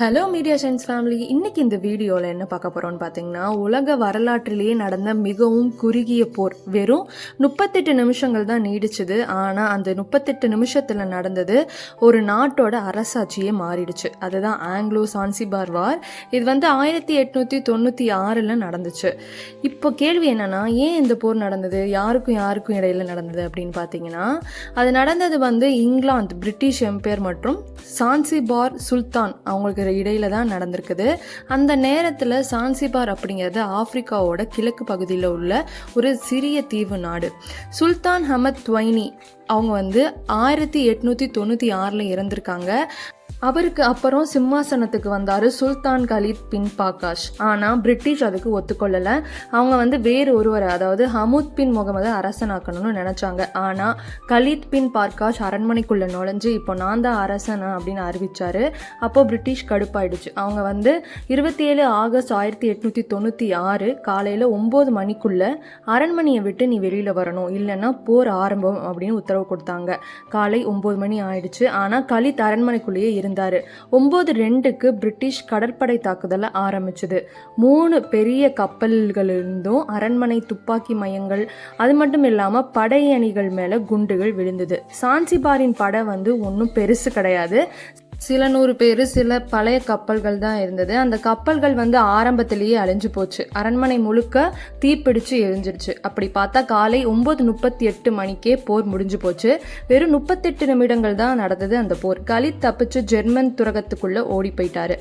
Hello media science family இன்னைக்கு இந்த வீடியோவில் என்ன பார்க்க போகிறோம்னு பார்த்தீங்கன்னா உலக வரலாற்றிலேயே நடந்த மிகவும் குறுகிய போர். வெறும் முப்பத்தெட்டு நிமிஷங்கள் தான் நீடிச்சது. ஆனால் அந்த முப்பத்தெட்டு நிமிஷத்தில் நடந்தது ஒரு நாட்டோட அரசாட்சியே மாறிடுச்சு. அதுதான் ஆங்கிலோ சான்சிபார் வார் இது வந்து ஆயிரத்தி எட்நூற்றி தொண்ணூற்றி ஆறில் நடந்துச்சு. இப்போ கேள்வி என்னென்னா ஏன் இந்த போர் நடந்தது? யாருக்கும் யாருக்கும் இடையில நடந்தது அப்படின்னு பார்த்தீங்கன்னா அது நடந்தது வந்து இங்கிலாந்து பிரிட்டிஷ் எம்பையர் மற்றும் சான்சிபார் சுல்தான். அவங்களுக்கு இடையில தான் நடந்திருக்குது. அந்த நேரத்தில் சான்சிபார் அப்படிங்கிறது ஆப்பிரிக்காவோட கிழக்கு பகுதியில் உள்ள ஒரு சிறிய தீவு நாடு. சுல்தான் ஹமத் துவைனி அவங்க வந்து ஆயிரத்தி எட்நூற்றி தொண்ணூற்றி ஆறில் இறந்திருக்காங்க. அவருக்கு அப்புறம் சிம்மாசனத்துக்கு வந்தார் சுல்தான் கலீத் பின் பாக்காஷ் ஆனால் பிரிட்டிஷ் அதுக்கு ஒத்துக்கொள்ளலை. அவங்க வந்து வேறு ஒருவரை அதாவது ஹமூத் பின் முகமது அரசனாக்கணும்னு நினச்சாங்க. ஆனால் கலீத் பின் பார்க்காஷ் அரண்மனைக்குள்ளே நுழைஞ்சு இப்போ நான் தான் அரசனா? அப்படின்னு அறிவித்தார் அப்போ பிரிட்டிஷ் கடுப்பாயிடுச்சு. அவங்க வந்து இருபத்தி ஏழு ஆகஸ்ட் ஆயிரத்தி எட்நூற்றி தொண்ணூற்றி ஆறு காலையில் ஒம்பது மணிக்குள்ளே அரண்மனையை விட்டு நீ வெளியில் வரணும். இல்லைன்னா போர் ஆரம்பம் அப்படின்னு உத்தரவு கொடுத்தாங்க. காலை ஒம்பது மணி ஆயிடுச்சு. ஆனால் கலித் அரண்மனைக்குள்ளேயே இருந்து இருந்தார். ஒம்பது ரெண்டுக்கு பிரிட்டிஷ் கடற்படை தாக்குதலை ஆரம்பிச்சுது. மூணு பெரிய கப்பல்களிலிருந்தும் அரண்மனை துப்பாக்கி மையங்கள் அது மட்டும் இல்லாமல் படையணிகள் மேலே குண்டுகள் விழுந்தது. சான்சிபாரின் படை வந்து ஒன்றும் பெருசு கிடையாது. சில நூறு பேர் சில பழைய கப்பல்கள் தான் இருந்தது. அந்த கப்பல்கள் வந்து ஆரம்பத்திலேயே அழிஞ்சு போச்சு. அரண்மனை முழுக்க தீப்பிடிச்சு எரிஞ்சிருச்சு. அப்படி பார்த்தா காலை ஒம்பது முப்பத்தி எட்டு மணிக்கே போர் முடிஞ்சு போச்சு. வெறும் முப்பத்தெட்டு நிமிடங்கள் தான் நடந்தது அந்த போர். கலி தப்பிச்சு ஜெர்மன் துரகத்துக்குள்ளே ஓடி போயிட்டாரு.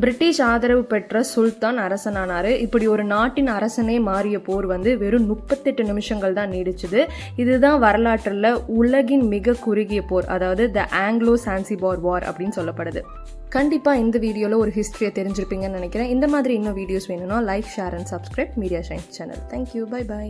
பிரிட்டிஷ் ஆதரவு பெற்ற சுல்தான் அரசனானார். இப்படி ஒரு நாட்டின் அரசனே மாறிய போர் வந்து வெறும் முப்பத்தெட்டு நிமிஷங்கள் தான் நீடிச்சுது. இதுதான் வரலாற்றில் உலகின் மிக குறுகிய போர் அதாவது த ஆங்கிலோ சான்சிபார் வார் அப்படின்னு சொல்லப்படுது. கண்டிப்பாக இந்த வீடியோவில் ஒரு ஹிஸ்ட்ரியை தெரிஞ்சிருப்பீங்கன்னு நினைக்கிறேன். இந்த மாதிரி இன்னும் வீடியோஸ் வேணும்னா like share and subscribe Media Shine channel thank you bye bye